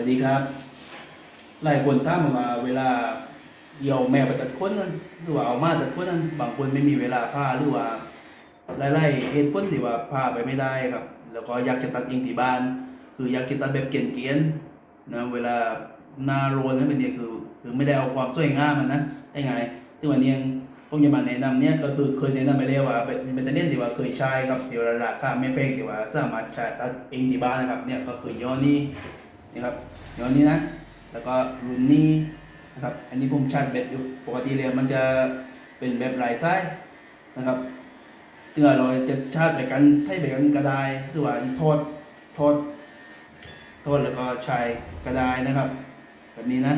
วัสดีครับ หลายคนตั้งมาเวลาเดี่ยวแมวไปตัดขนนั้นหรือว่าเอามาตัดขนนั้นบางคนไม่มีเวลาพาหรือว่าหลายๆเหตุผลที่ว่าพาไปไม่ได้ครับ แล้วก็อยากจะตัดเองที่บ้าน คืออยากจะตัดแบบเกียนๆนะเวลาหน้าโรนนั้นเป็นเนี่ยคือคือไม่ได้เอาความสวยงามมันนะได้ไงที่วันนี้ผมจะมาแนะนำเนี่ยก็คือเคยแนะนำไปแล้วว่าเป็นเป็นตัวเนี้ยที่ว่าเคยใช้ครับที่ว่าราคาไม่แพงที่ว่าสามารถใช้ตัดเองที่บ้านนะครับเนี่ยก็คือย้อนี้ นะครับยี่ห้อนี้นะ แล้วก็รุ่นนี้นะครับ อันนี้ผมชาร์จแบตอยู่ปกติแล้วมันจะเป็นแบบหลายไส้นะครับเมื่อเราจะชาร์จไปกันใช้ไปกันก็ได้หรือว่าทอดทอดทอดแล้วก็ใช้ก็ไดนะครับ แบบนี้นะ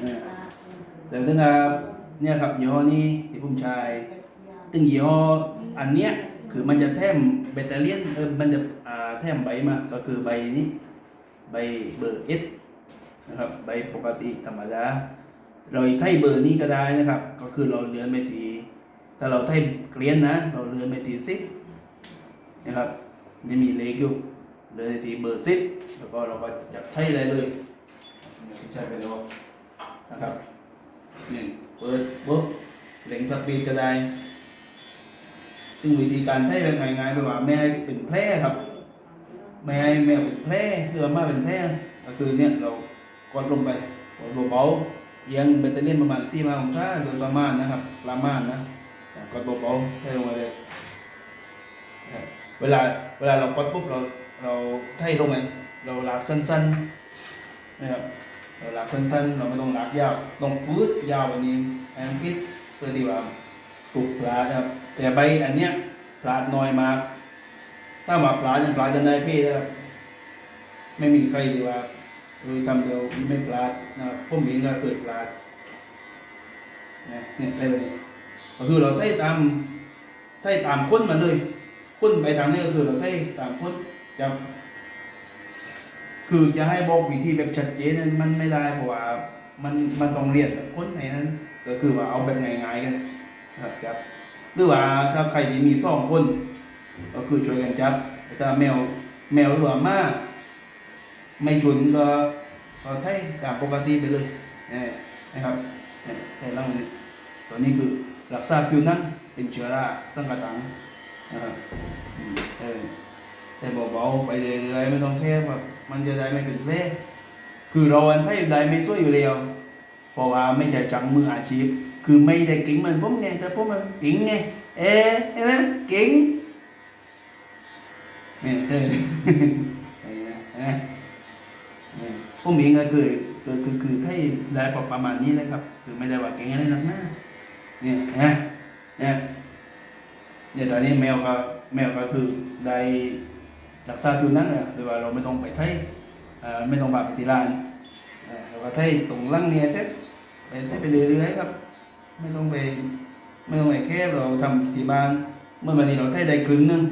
เออแล้วถึงกับเนี่ยครับยี่ห้อนี้ที่ผมใช้ตึงยี่ห้ออันเนี้ยคือมันจะแถมแบตเตอรี่เออมันจะ แถมใบมาก็คือใบนี้ ใบเบอร์เอสนะครับใบปกติธรรมดา เราไทยเบอร์นี้ก็ได้นะครับ ก็คือเราเลื่อนไปทีถ้าเราไทยเกลียนนะ เราเลื่อนไปทีสิบนะครับจะมีเลขอยู่เลื่อนไปทีเบอร์สิบแล้วก็เราก็จับไทยได้เลยใช่ไปแล้วนะครับนี่เปิดปุ๊บเล็งสปีดก็ได้ซึ่งวิธีการไทยแบบง่ายๆแบบว่าไม่ให้เป็นแพร่ครับ ไม่ให้แมวเป็นแพร่เรือมาเป็นแพร่ก็คือเนี่ยเรากดลงไปกดเบาๆเอียงแบตเตอรี่ประมาณ4มาองศาโดยประมาณนะครับ ประมาณนะกดเบาๆให้ลงไปเลยเวลาเวลาเรากดปุ๊บเราเราให้ลงไปเราลากสั้นๆนะครับเราลากสั้นๆ เราไม่ต้องลากยาวลงปื๊ดยาววันนี้แอนพิษเพื่อที่ว่าปลูกปลาครับแต่ใบอันเนี้ยปลาดน้อยมาก ถ้าว่าปลาอย่างปลาจะได้พี่นะครับไม่มีใครดีว่าคือทำเดียวไม่ปลาดนะครับผมเองก็เกิดปลาดนะเนี่ยได้เลยก็คือเราไถ่ตามไถ่ตามคนมันเลยคนไปทางนี้ก็คือเราไถ่ตามคนจะคือจะให้บอกวิธีแบบชัดเจนนั้นมันไม่ได้เพราะว่ามันมันต้องเรียนแบบคนไหนนั้น ก็คือว่าเอาแบบง่ายๆกันนะครับจับหรือว่าถ้าใครที่มีสองคน ก็คือช่วยกันจับถ้าแมวแมวหรือว่าหมาไม่ฉุนก็ก็ใช้ตามปกติไปเลยนี่นะครับนี่ล่างนี้ตัวนี้คือรักษาผิวหนังเป็นเชื้อราสังกะตังนะครับแต่เบาๆไปเรื่อยๆไม่ต้องแค่แบบมันจะได้ไม่เป็นแผลคือเราอันไทยได้ไม่ช่วยอยู่แล้วเพราะว่าไม่ใช่จังมืออาชีพ คือไม่ได้เก่งเหมือนผมไงแต่ผมมันเก่งไงเอ๊ะเห็นไหมเก่ง นี่ยเออเนี่ยเนี่ยพวกนี้ก็คือคือคือคือถ้าได้ประมาณนี้เลยครับ คือไม่ได้ว่าเก่งอะไรนักหน้าเนี่ยนะเนี่ยเนี่ยตอนนี้แมวก็แมวก็คือได้รักษาผิวหนังเลยหรือว่าเราไม่ต้องไปไทยไม่ต้องบาไปที่ร้านเราก็ไทยตรงลังเนี่ยเสร็จไปไทยไปเรื่อยๆครับ ไม่ต้องไปไม่ต้องไปแค่เราทำที่บ้าน เมื่อวันนี้เราไทยได้ครึ่งหนึง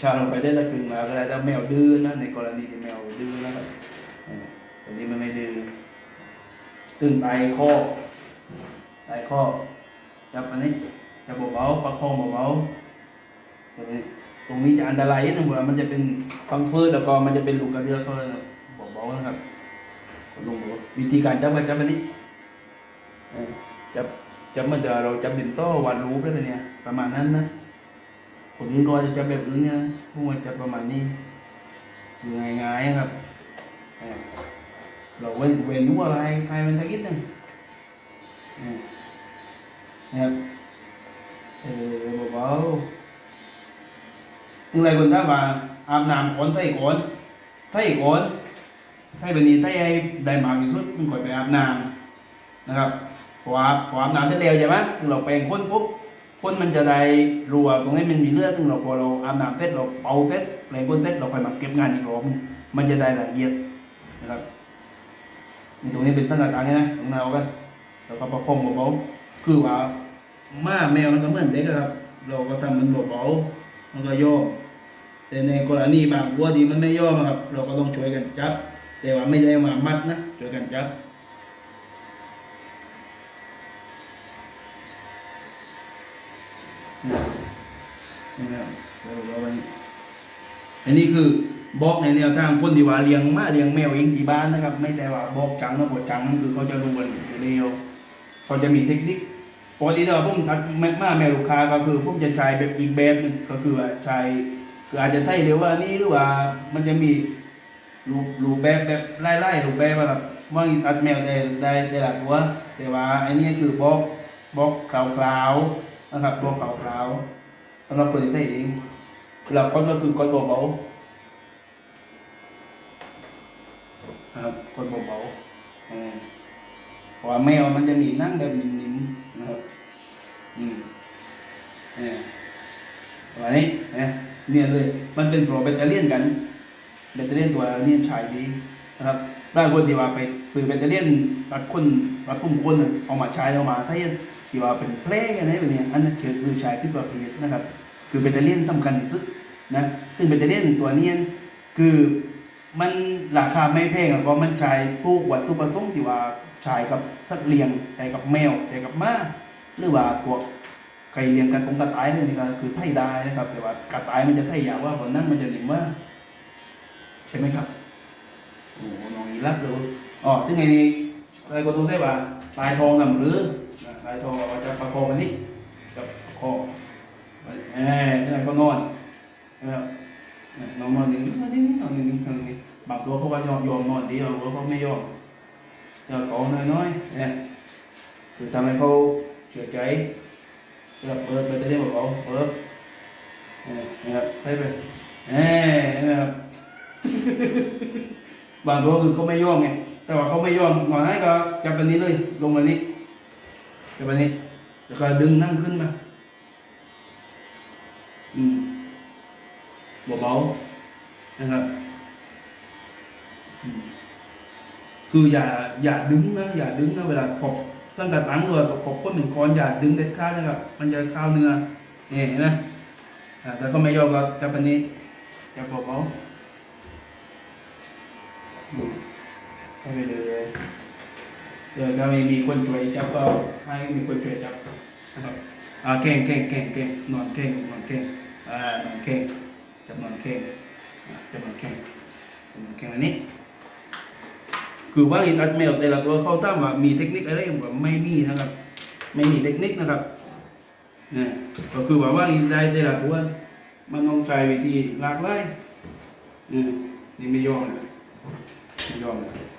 ชาเราไปได้ละกึ่งมาก็ได้ถ้าแมวดื้อนะในกรณีที่แมวดื้อนะครับออตอนนี้มันไม่ดื้อตึงไตข้อไตข้อจับอันนี้จับเบาๆประคองเบาๆตรงนี้ตรงนี้จะอันตรายนิดนึงเพราะว่ามันจะเป็นฟังเฟืดแล้วก็มันจะเป็นลูกกระเดือกเขาเบาๆนะครับลงบอกวิธีการจับก็จับอันนี้จับจับเมื่อเดี๋ยวเราจับดินโต้วาดรูปได้เลยเนี่ยประมาณนั้นนะ คนอื่นก็จะจับแบบอื่นนะพวกมันจะประมาณนี้คือง่ายๆครับ เราเว้นเว้นรู้อะไรใครมันตะกี้นึงนะครับเออเบาๆถึงไรคนถ้าว่าอาบน้ำก่อนไถ่ก่อนไถ่ก่อนไถ่แบบนี้ไถ่ให้ได้มากที่สุดมันก่อนไปอาบน้ำนะครับพออาบพออาบน้ำได้เร็วใช่ไหมถึงเราแปรงพ่นปุ๊บ พ่นมันจะได้รัวตรงนี้มันมีเลือดซึ่งเราพอเราอาบน้ำเสร็จเราเป่าเสร็จแปรงพ่นเสร็จเราค่อยมาเก็บงานอีกรอบมันจะได้ละเอียดนะครับนี่ตรงนี้เป็นตั้งแต่กลางนี่นะตรงแนวกันเราก็ประคองเบาๆคือว่าม้าแมวมันก็เหมือนเด็กอะครับ เราก็ทำมันเบาๆมันก็ย่อแต่ในกรณีบางวัวที่มันไม่ย่อนะครับ เราก็ต้องช่วยกันจับ แต่ว่าไม่ได้มามัดนะช่วยกันจับ นะครับอันนี้คือบอกในแนวทางคนที่ว่าเลี้ยงมาเลี้ยงแมวเองที่บ้านนะครับ ไม่แต่ว่าบอกจังนะบอกจังนั่นคือเขาจะรู้กันเร็วเขาจะมีเทคนิคปกติถ้าว่าผมทัดแม่มาแมวลูกค้าก็คือผมจะใช้แบบอีกแบบหนึงก็คือว่าใช้คืออาจจะใช่เร็วว่านี่หรือว่ามันจะมีรูปรูปแบบแบบไล่ๆรูปแบบว่าแบบว่าอัดแมวได้ได้ได้หลายตัวแต่ว่าไอ้นี่คือบอกบอกคราวๆ นะครับบอกคราวๆสำหรับคนที่ใช้เองเราก็ก็คือกดเบาๆครับกดเบาๆเออเพราะว่าแมวมันจะมีนั่งแบบนิ่มๆนะครับอืมเออวันนี้นะเนี่ยเลย มันเป็นโปรแบตเตอรี่ยนกันแบตเตอรี่ยนตัวนี้ใช้ดีนะครับบางคนที่ว่าไปซื้อแบตเตอรี่ยนรัดคนรัดปุ่มคนเอามาใช้เอามาถ้า ที่ว่าเป็นเพลงอะไรแบบเนี้ยอันนั้นเกิดคือใช้ผิดประเภทนะครับ คือแบตเตอรี่ยนสำคัญที่สุดนะซึ่งแบตเตอรี่ยนตัวเนี้ยคือมันราคาไม่แพงแล้วก็มันใช้ตู้วัตถุประสงค์ที่ว่าใช้กับสัตว์เลี้ยงใช้กับแมวใช้กับหม้าหรือว่าพวกไก่เลี้ยงกันตรงกระต่ายเนี่ยนี่ก็คือไถ่ได้นะครับ แต่ว่ากระต่ายมันจะไถ่ยาวว่าคนนั้นมันจะหนิมว่าใช่ไหมครับโอ้โหน้องอีรักเลยอ๋อที่ไงนี่อะไรก็ต้องได้ว่าลายทองนำหรือ ลายทอเราจะประคองกันนี้กับคองเออที่ไหนก็นอนนะครับนอนนอนนี่นอนนี่นอนนี่นอนนี่บางตัวเขาว่ายอมยอมนอนดีบางตัวเขาไม่ยอมจะขอน้อยๆเนี่ยคือทำให้เขาเฉื่อยใจแบบเปิดไปจะได้บอกเขาเปิดนะครับให้ไปเออนะครับบางตัวคือเขาไม่ยอมไงแต่ว่าเขาไม่ยอมหน่อยให้ก็จับแบบนี้เลย ลงแบบนี้ จับแบบนี้แล้วก็ดึงนั่งขึ้นมาอืมเบาๆนะครับ คืออย่าอย่าดึงนะอย่าดึงนะเวลาปอกสั้นกระตังหรือว่าปอกก้นหนึ่งก้อนอย่าดึงเด็ดขาดนะครับ มันจะข้าวเนื้อนี่เห็นไหมแต่ก็ไม่ยอมก็จับแบบนี้จับเบาๆให้ไปเลย เดี๋ยวถ้าไม่มีคนช่วยจับก็ให้มีคนช่วยจับนะครับอ่าเก่งเก่งเก่งเก่งนอนเก่งนอนเก่งอ่านอนเก่งจับนอนเก่งจับนอนเก่งจับนอนเก่งอันนี้ คือว่าอีตัดแมวแต่ละตัวเขาตั้งว่ามีเทคนิคอะไรแบบไม่มีนะครับ ไม่มีเทคนิคนะครับนี่ก็คือว่าว่าอีได้แต่ละตัวมันต้องใช้วิธีหลากหลายอืมนี่ไม่ยอมนะไม่ยอมนี่ย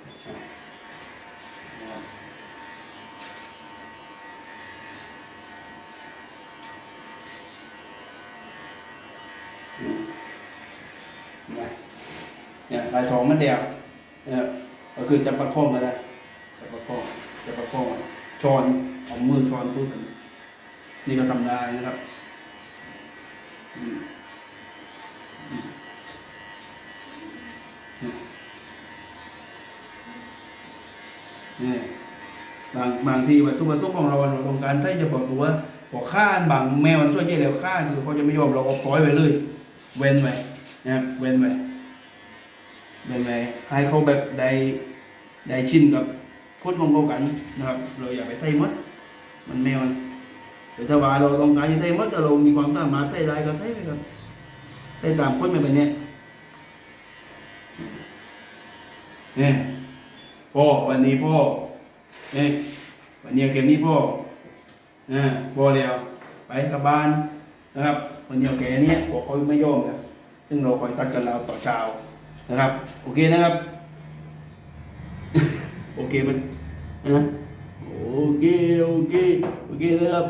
ลายทองมันเดียวเนี่ยก็คือจะประคองก็ได้จะประคองจะประคองช้อนเอามือช้อนพูดนนี่ก็ทำได้นะครับนี่บางบางทีวัตถุประสงค์ของเราเราต้องการใช้เฉพาะตัวพอกค่าบางแมวมันช่วยเจ๊แล้วค่าคือเขาจะไม่ยอมเราก็ปล่อยไว้เลย เว้นไว้นะครับเว้นไว้ เว้นไว้ให้เขาแบบได้ได้ชินกับคนของเขากันนะครับ เราอย่าไปใช้หมดมันแมวมันแต่ถ้าว่าเราต้องการจะใช้หมดแต่เรามีความสามารถใช้ได้ก็ใช้ไปครับใช้ตามคนแบบนี้เนี่ยพ่อวันนี้พ่อเนี่ยวันนี้เกมนี้พ่อนะพ่อแล้วไปกลับบ้านนะครับวันนี้แกเนี้ยบอกเขาไม่ยอมนะซึ่งเราคอยตัดกันเราต่อเช้า นะครับ โอเคนะครับ โอเคมันนะโอเคโอเคโอเคนะครับ